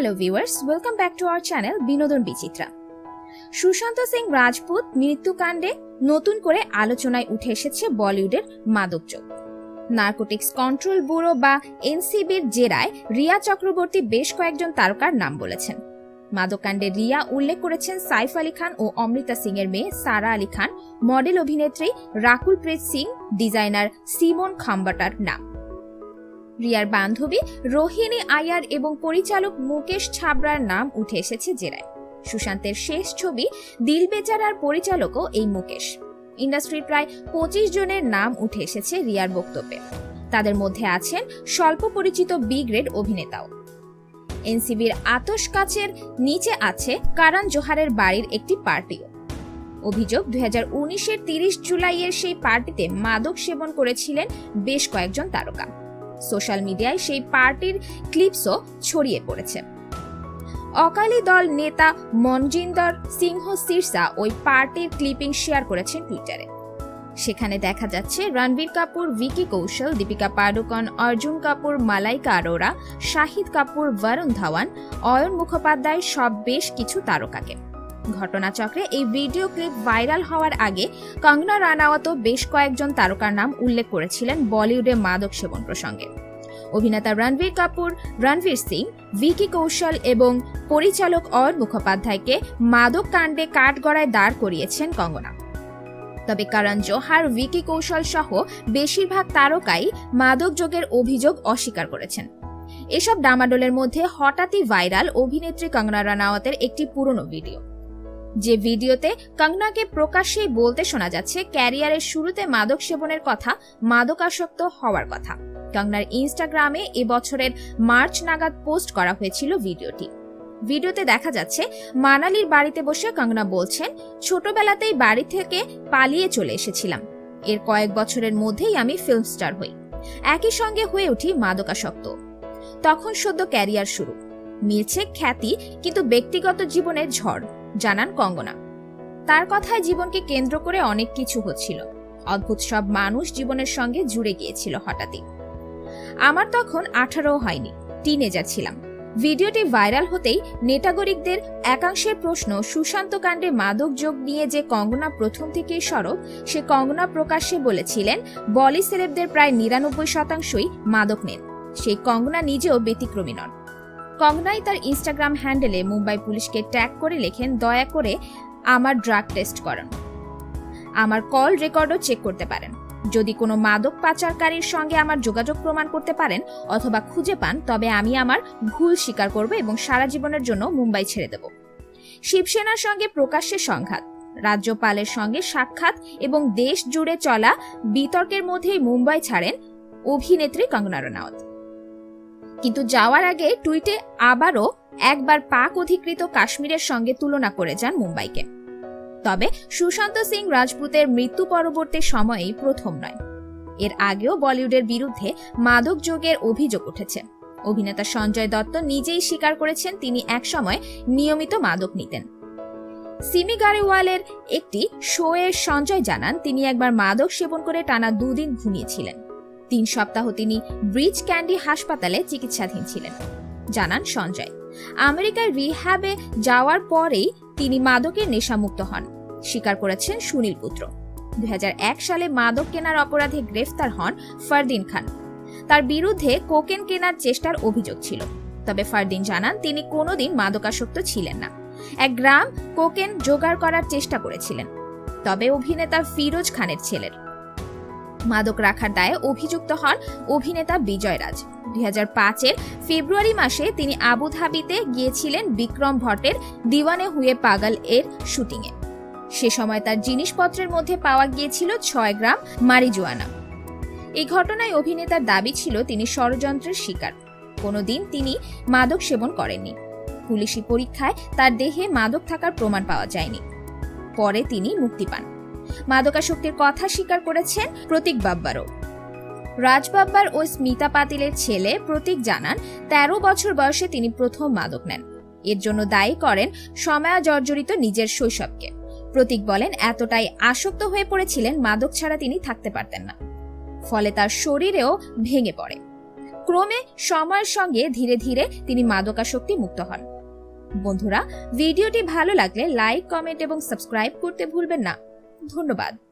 Hello viewers welcome back to our channel Binodon Bichitra Sushant Singh Rajput মৃত্যুকাণ্ডে নতুন করে আলোচনায় উঠে এসেছে বলিউডের মাদকযোগ নার্কোটিক্স কন্ট্রোল ব্যুরো বা এনসিবির জেরায় রিয়া চক্রবর্তী বেশ কয়েকজন তারকার নাম বলেছেন। মাদকাণ্ডে রিয়া উল্লেখ করেছেন সাইফ আলী খান ও অমৃতা সিং এর মেয়ে সারা আলী খান, মডেল অভিনেত্রী রাকুল প্রীত সিং, ডিজাইনার সিমন খাম্বাটার নাম। রিয়ার বান্ধবী রোহিণী আয়ার এবং পরিচালক মুকেশ ছাবরার নাম উঠে এসেছে জেরায়। সুশান্তের শেষ ছবি দিল বেচারার পরিচালকও এই মুকেশ। ইন্ডাস্ট্রির প্রায় পঁচিশ জনের নাম উঠে এসেছে রিয়ার বক্তব্যে। তাদের মধ্যে আছেন স্বল্প পরিচিত বি গ্রেড অভিনেতাও। এনসিবির আতস কাছের নিচে আছে কারণ জোহারের বাড়ির একটি পার্টিও। অভিযোগ দুই হাজার উনিশের তিরিশ জুলাইয়ের সেই পার্টিতে মাদক সেবন করেছিলেন বেশ কয়েকজন তারকা। সোশ্যাল মিডিয়ায় সেই পার্টির ক্লিপসও ছড়িয়ে পড়েছে। অকালি দল নেতা মনজিন্দর সিংহ সিরসা ওই পার্টির ক্লিপিং শেয়ার করেছেন টুইটারে। সেখানে দেখা যাচ্ছে, রণবীর কাপুর, ভিকি কৌশল, দীপিকা পাডুকন, অর্জুন কাপুর, মালাইকা আরোরা, শাহিদ কাপুর, বরুণ ধাওয়ান, অয়ন মুখোপাধ্যায় সব বেশ কিছু তারকাকে। ঘটনাচক্রে এই ভিডিও ক্লিপ ভাইরাল হওয়ার আগে কঙ্গনা রানাওয়াতও বেশ কয়েকজন তারকার নাম উল্লেখ করেছিলেন বলিউডে মাদক সেবন প্রসঙ্গে। অভিনেতা রণবীর কাপুর, রণবীর সিং, ভিকি কৌশল এবং পরিচালক অর মুখোপাধ্যায়কে মাদক কাণ্ডে কাঠগড়ায় দাঁড় করিয়েছেন কঙ্গনা। তবে কারণ জোহার, ভিকি কৌশল সহ বেশিরভাগ তারকাই মাদক যোগের অভিযোগ অস্বীকার করেছেন। এসব ডামাডোলের মধ্যে হঠাৎই ভাইরাল অভিনেত্রী কঙ্গনা রানাওয়াতের একটি পুরনো ভিডিও। যে ভিডিওতে কঙ্গনাকে প্রকাশ্যেই বলতে শোনা যাচ্ছে, ক্যারিয়ারের শুরুতে মাদক সেবনের কথা, মাদকাসক্ত হওয়ার কথা। কঙ্গনার ইনস্টাগ্রামে এবছরের মার্চ নাগাদ পোস্ট করা হয়েছিল ভিডিওটি। ভিডিওতে দেখা যাচ্ছে, মানালির বাড়িতে বসে কঙ্গনা বলছেন, ছোটবেলাতেই বাড়ি থেকে পালিয়ে চলে এসেছিলাম। এর কয়েক বছরের মধ্যেই আমি ফিল্ম স্টার হই। একই সঙ্গে হয়ে উঠি মাদকাসক্ত। তখন সদ্য ক্যারিয়ার শুরু। মিলছে খ্যাতি, কিন্তু ব্যক্তিগত জীবনে ঝড়। জানান কঙ্গনা। তার কথায় জীবনকে কেন্দ্র করে অনেক কিছু হচ্ছিল। অদ্ভুত সব মানুষ জীবনের সঙ্গে জুড়ে গিয়েছিল হঠাৎই। আমার তখন আঠারো হয়নি টিনেজার ছিলাম। ভিডিওটি ভাইরাল হতেই নেটাগরিকদের একাংশের প্রশ্ন, সুশান্ত কাণ্ডে মাদক যোগ নিয়ে যে কঙ্গনা প্রথম থেকেই সরব, সে কঙ্গনা প্রকাশ্যে বলেছিলেন, বলি সেলেবদের প্রায় নিরানব্বই শতাংশই মাদক নেন। সেই কঙ্গনা নিজেও ব্যতিক্রমী নন। কঙ্গনাই তার ইনস্টাগ্রাম হ্যান্ডেলে মুম্বাই পুলিশকে ট্যাগ করে লেখেন, দয়া করে আমার ড্রাগ টেস্ট করান। আমার কল রেকর্ডও চেক করতে পারেন। যদি কোনো মাদক পাচারকারীর সঙ্গে আমার যোগাযোগ প্রমাণ করতে পারেন অথবা খুঁজে পান, তবে আমি আমার ভুল স্বীকার করব এবং সারা জীবনের জন্য মুম্বাই ছেড়ে দেব। শিবসেনার সঙ্গে প্রকাশ্যে সংঘাত। রাজ্যপালের সঙ্গে সাক্ষাৎ এবং দেশ জুড়ে চলা বিতর্কের মধ্যেই মুম্বাই ছাড়েন অভিনেত্রী কঙ্গনা রানাওয়াত কিন্তু যাওয়ার আগে টুইটে আবারও একবার পাক অধিকৃত কাশ্মীরের সঙ্গে তুলনা করে যান মুম্বাইকে। তবে সুশান্ত সিং রাজপুতের মৃত্যু পরবর্তী সময়েই প্রথম নয়। এর আগেও বলিউডের বিরুদ্ধে মাদক যোগের অভিযোগ উঠেছে। অভিনেতা সঞ্জয় দত্ত নিজেই স্বীকার করেছেন তিনি একসময় নিয়মিত মাদক নিতেন। সিমি গারেওয়ালের একটি শোয়ে সঞ্জয় জানান, তিনি একবার মাদক সেবন করে টানা দুদিন ঘুমিয়েছিলেন। তিন সপ্তাহ তিনি ব্রিজ ক্যান্ডি হাসপাতালে চিকিৎসাধীন ছিলেন। জানান সঞ্জয়। আমেরিকায় রিহ্যাবে যাওয়ার পরেই তিনি মাদকের নেশামুক্ত হন, স্বীকার করেছেন সুনীল পুত্র। দুই সালে মাদক কেনার অপরাধে গ্রেফতার হন ফারদিন খান। তার বিরুদ্ধে কোকেন কেনার চেষ্টার অভিযোগ ছিল। তবে ফারদিন জানান, তিনি কোনোদিন মাদকাসক্ত ছিলেন না। এক গ্রাম কোকেন জোগাড় করার চেষ্টা করেছিলেন। তবে অভিনেতা ফিরোজ খানের ছেলের মাদক রাখার দায়ে অভিযুক্ত হন অভিনেতা বিজয় রাজ দুই হাজার পাঁচের ফেব্রুয়ারি মাসে তিনি আবুধাবিতে গিয়েছিলেন বিক্রম ভট্টের দিওয়ানে হুয়ে পাগল এর শুটিংয়ে। সে সময় তার জিনিসপত্রের মধ্যে পাওয়া গিয়েছিল ছয় গ্রাম মারিজুয়ানা। এই ঘটনায় অভিনেতার দাবি ছিল তিনি ষড়যন্ত্রের শিকার। কোনোদিন তিনি মাদক সেবন করেননি। পুলিশি পরীক্ষায় তার দেহে মাদক থাকার প্রমাণ পাওয়া যায়নি। পরে তিনি মুক্তি পান। মাদকাসক্তির কথা স্বীকার করেছেন প্রতীক বাব্বারও। রাজ বাব্বার ও স্মিতা পাতিলের ছেলে প্রতীক জানান, তেরো বছর বয়সে তিনি প্রথম মাদক নেন। এর জন্য দায়ী করেন সময়া জর্জরিত নিজের শৈশবকে। প্রতীক বলেন, এতটাই আসক্ত হয়ে পড়েছিলেন, মাদক ছাড়া তিনি থাকতে পারতেন না। ফলে তার শরীরেও ভেঙে পড়ে। ক্রমে সময়ের সঙ্গে ধীরে ধীরে তিনি মাদকাসক্তি মুক্ত হন। বন্ধুরা, ভিডিওটি ভালো লাগলে লাইক, কমেন্ট এবং সাবস্ক্রাইব করতে ভুলবেন না। ধন্যবাদ।